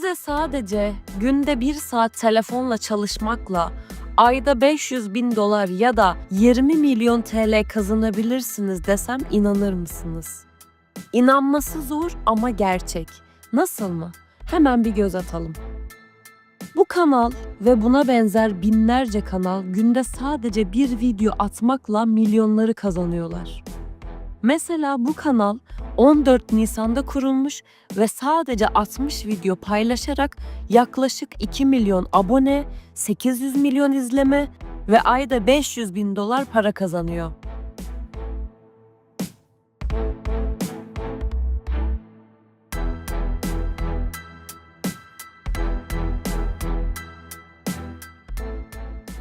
Size sadece günde bir saat telefonla çalışmakla ayda 500 bin dolar ya da 20 milyon TL kazanabilirsiniz desem inanır mısınız? İnanması zor ama gerçek. Nasıl mı? Hemen bir göz atalım. Bu kanal ve buna benzer binlerce kanal günde sadece bir video atmakla milyonları kazanıyorlar. Mesela bu kanal 14 Nisan'da kurulmuş ve sadece 60 video paylaşarak yaklaşık 2 milyon abone, 800 milyon izleme ve ayda 500 bin dolar para kazanıyor.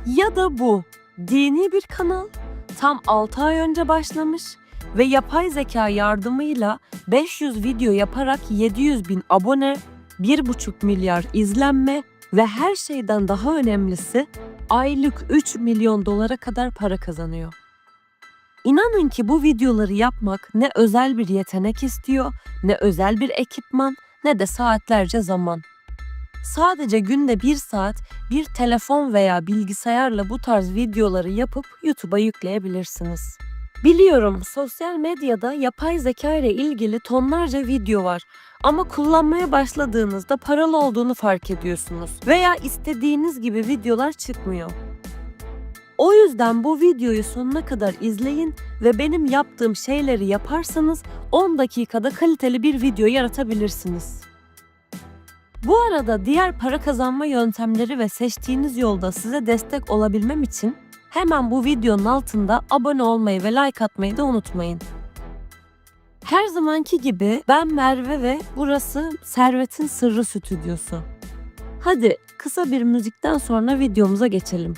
Ya da bu dini bir kanal tam 6 ay önce başlamış ve yapay zeka yardımıyla 500 video yaparak 700 bin abone, 1,5 milyar izlenme ve her şeyden daha önemlisi aylık 3 milyon dolara kadar para kazanıyor. İnanın ki bu videoları yapmak ne özel bir yetenek istiyor, ne özel bir ekipman, ne de saatlerce zaman. Sadece günde bir saat bir telefon veya bilgisayarla bu tarz videoları yapıp YouTube'a yükleyebilirsiniz. Biliyorum sosyal medyada yapay zeka ile ilgili tonlarca video var ama kullanmaya başladığınızda paralı olduğunu fark ediyorsunuz veya istediğiniz gibi videolar çıkmıyor. O yüzden bu videoyu sonuna kadar izleyin ve benim yaptığım şeyleri yaparsanız 10 dakikada kaliteli bir video yaratabilirsiniz. Bu arada diğer para kazanma yöntemleri ve seçtiğiniz yolda size destek olabilmem için hemen bu videonun altında abone olmayı ve like atmayı da unutmayın. Her zamanki gibi ben Merve ve burası Servet'in Sırrı Stüdyosu. Hadi kısa bir müzikten sonra videomuza geçelim.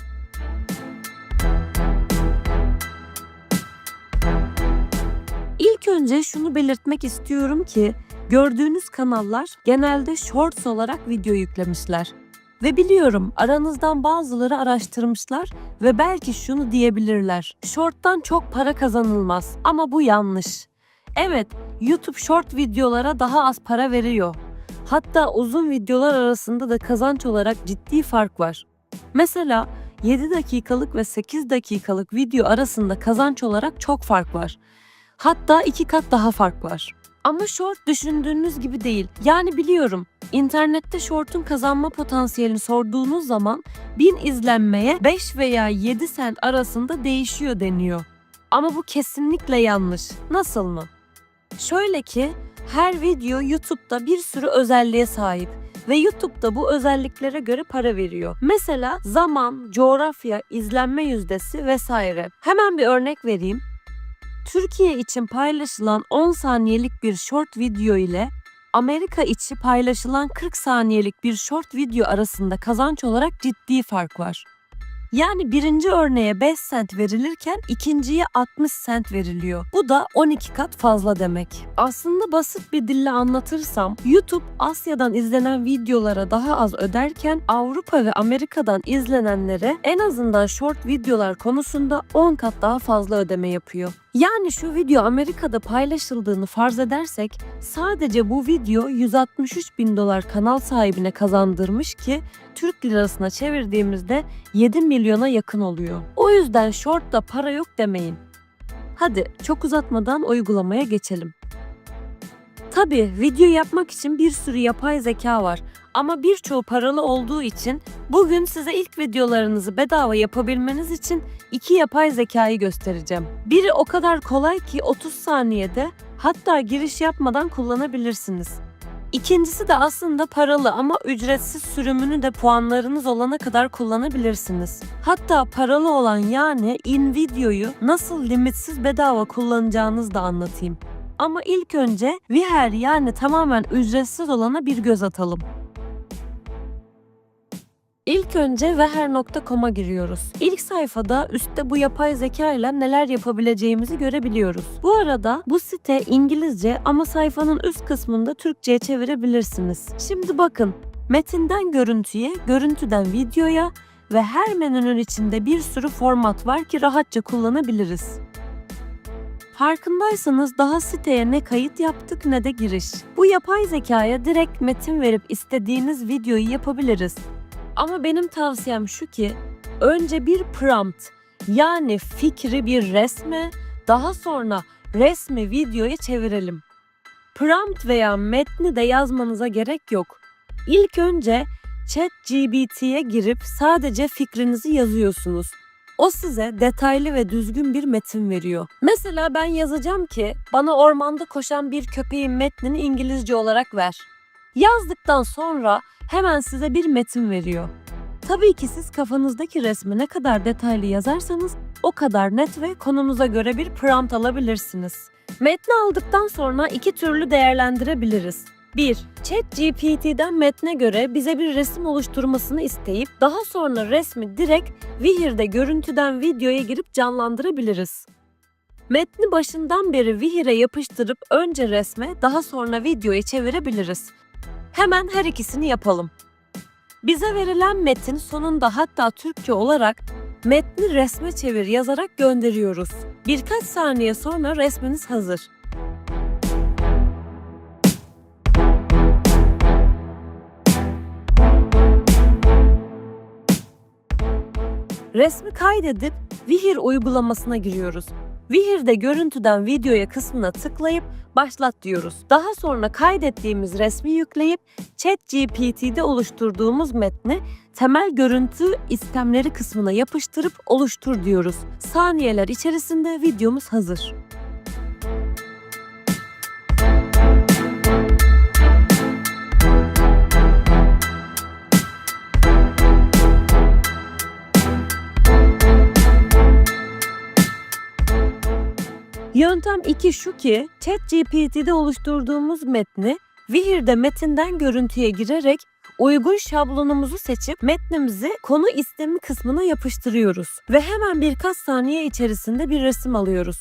İlk önce şunu belirtmek istiyorum ki gördüğünüz kanallar genelde shorts olarak video yüklemişler. Ve biliyorum aranızdan bazıları araştırmışlar ve belki şunu diyebilirler. Short'tan çok para kazanılmaz ama bu yanlış. Evet, YouTube short videolara daha az para veriyor. Hatta uzun videolar arasında da kazanç olarak ciddi fark var. Mesela 7 dakikalık ve 8 dakikalık video arasında kazanç olarak çok fark var. Hatta iki kat daha fark var. Ama short düşündüğünüz gibi değil. Yani biliyorum internette short'un kazanma potansiyelini sorduğunuz zaman 1000 izlenmeye 5 veya 7 sent arasında değişiyor deniyor. Ama bu kesinlikle yanlış. Nasıl mı? Şöyle ki her video YouTube'da bir sürü özelliğe sahip ve YouTube'da bu özelliklere göre para veriyor. Mesela zaman, coğrafya, izlenme yüzdesi vesaire. Hemen bir örnek vereyim. Türkiye için paylaşılan 10 saniyelik bir short video ile Amerika içi paylaşılan 40 saniyelik bir short video arasında kazanç olarak ciddi fark var. Yani birinci örneğe 5 sent verilirken ikinciye 60 sent veriliyor. Bu da 12 kat fazla demek. Aslında basit bir dille anlatırsam YouTube Asya'dan izlenen videolara daha az öderken Avrupa ve Amerika'dan izlenenlere en azından short videolar konusunda 10 kat daha fazla ödeme yapıyor. Yani şu video Amerika'da paylaşıldığını farz edersek sadece bu video 163 bin dolar kanal sahibine kazandırmış ki Türk lirasına çevirdiğimizde 7 milyona yakın oluyor. O yüzden short'ta para yok demeyin. Hadi çok uzatmadan uygulamaya geçelim. Tabii video yapmak için bir sürü yapay zeka var ama birçoğu paralı olduğu için bugün size ilk videolarınızı bedava yapabilmeniz için iki yapay zekayı göstereceğim. Biri o kadar kolay ki 30 saniyede hatta giriş yapmadan kullanabilirsiniz. İkincisi de aslında paralı ama ücretsiz sürümünü de puanlarınız olana kadar kullanabilirsiniz. Hatta paralı olan yani InVideo'yu nasıl limitsiz bedava kullanacağınızı da anlatayım. Ama ilk önce Viher yani tamamen ücretsiz olana bir göz atalım. İlk önce veher.com'a giriyoruz. İlk sayfada üstte bu yapay zeka ile neler yapabileceğimizi görebiliyoruz. Bu arada bu site İngilizce ama sayfanın üst kısmında Türkçe'ye çevirebilirsiniz. Şimdi bakın metinden görüntüye, görüntüden videoya ve her menünün içinde bir sürü format var ki rahatça kullanabiliriz. Farkındaysanız daha siteye ne kayıt yaptık ne de giriş. Bu yapay zekaya direkt metin verip istediğiniz videoyu yapabiliriz. Ama benim tavsiyem şu ki önce bir prompt yani fikri bir resme daha sonra resmi videoya çevirelim. Prompt veya metni de yazmanıza gerek yok. İlk önce ChatGPT'ye girip sadece fikrinizi yazıyorsunuz. O size detaylı ve düzgün bir metin veriyor. Mesela ben yazacağım ki bana ormanda koşan bir köpeğin metnini İngilizce olarak ver. Yazdıktan sonra hemen size bir metin veriyor. Tabii ki siz kafanızdaki resmi ne kadar detaylı yazarsanız o kadar net ve konunuza göre bir prompt alabilirsiniz. Metni aldıktan sonra iki türlü değerlendirebiliriz. 1. ChatGPT'den metne göre bize bir resim oluşturmasını isteyip daha sonra resmi direkt Vihir'de görüntüden videoya girip canlandırabiliriz. Metni başından beri Vihir'e yapıştırıp önce resme daha sonra videoya çevirebiliriz. Hemen her ikisini yapalım. Bize verilen metin sonunda hatta Türkçe olarak metni resme çevir yazarak gönderiyoruz. Birkaç saniye sonra resminiz hazır. Resmi kaydedip Vihir uygulamasına giriyoruz. Vihir'de görüntüden videoya kısmına tıklayıp başlat diyoruz. Daha sonra kaydettiğimiz resmi yükleyip ChatGPT'de oluşturduğumuz metni temel görüntü istemleri kısmına yapıştırıp oluştur diyoruz. Saniyeler içerisinde videomuz hazır. Yöntem 2 şu ki ChatGPT'de oluşturduğumuz metni Vihir'de metinden görüntüye girerek uygun şablonumuzu seçip metnimizi konu istemi kısmına yapıştırıyoruz ve hemen birkaç saniye içerisinde bir resim alıyoruz.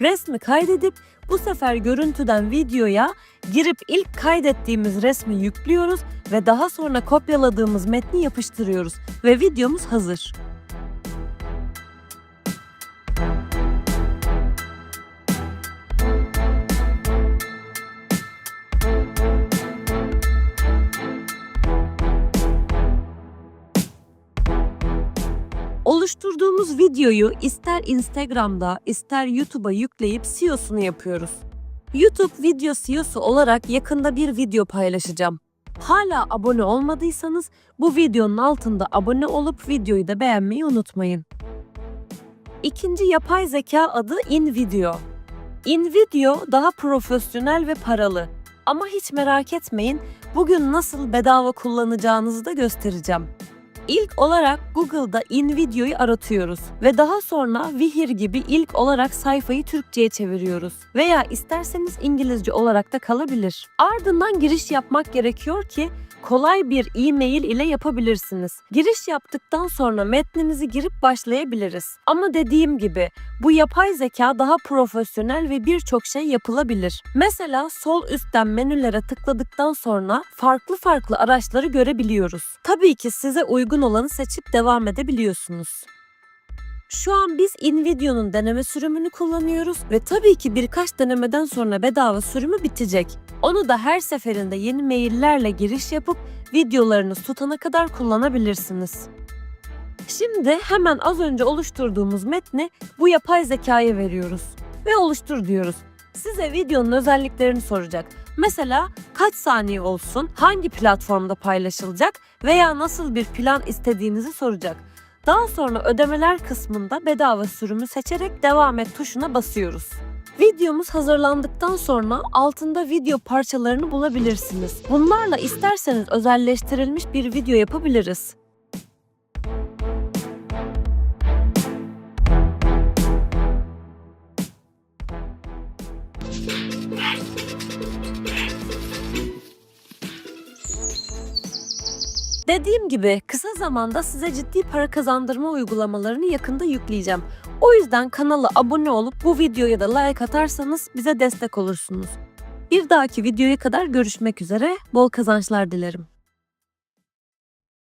Resmi kaydedip bu sefer görüntüden videoya girip ilk kaydettiğimiz resmi yüklüyoruz ve daha sonra kopyaladığımız metni yapıştırıyoruz ve videomuz hazır. Videoyu ister Instagram'da ister YouTube'a yükleyip CEO'sunu yapıyoruz. YouTube video CEO'su olarak yakında bir video paylaşacağım. Hala abone olmadıysanız bu videonun altında abone olup videoyu da beğenmeyi unutmayın. İkinci yapay zeka adı InVideo. InVideo daha profesyonel ve paralı. Ama hiç merak etmeyin, bugün nasıl bedava kullanacağınızı da göstereceğim. İlk olarak Google'da InVideo'yu aratıyoruz ve daha sonra Vihir gibi ilk olarak sayfayı Türkçe'ye çeviriyoruz veya isterseniz İngilizce olarak da kalabilir. Ardından giriş yapmak gerekiyor ki kolay bir e-mail ile yapabilirsiniz. Giriş yaptıktan sonra metninizi girip başlayabiliriz. Ama dediğim gibi bu yapay zeka daha profesyonel ve birçok şey yapılabilir. Mesela sol üstten menülere tıkladıktan sonra farklı farklı araçları görebiliyoruz. Tabii ki size uygun olanı seçip devam edebiliyorsunuz. Şu an biz InVideo'nun deneme sürümünü kullanıyoruz ve tabii ki birkaç denemeden sonra bedava sürümü bitecek. Onu da her seferinde yeni maillerle giriş yapıp videolarınız tutana kadar kullanabilirsiniz. Şimdi hemen az önce oluşturduğumuz metni bu yapay zekaya veriyoruz ve oluştur diyoruz. Size videonun özelliklerini soracak. Mesela kaç saniye olsun, hangi platformda paylaşılacak veya nasıl bir plan istediğinizi soracak. Daha sonra ödemeler kısmında bedava sürümü seçerek devam et tuşuna basıyoruz. Videomuz hazırlandıktan sonra altında video parçalarını bulabilirsiniz. Bunlarla isterseniz özelleştirilmiş bir video yapabiliriz. Dediğim gibi kısa zamanda size ciddi para kazandırma uygulamalarını yakında yükleyeceğim. O yüzden kanala abone olup bu videoya da like atarsanız bize destek olursunuz. Bir dahaki videoya kadar görüşmek üzere. Bol kazançlar dilerim.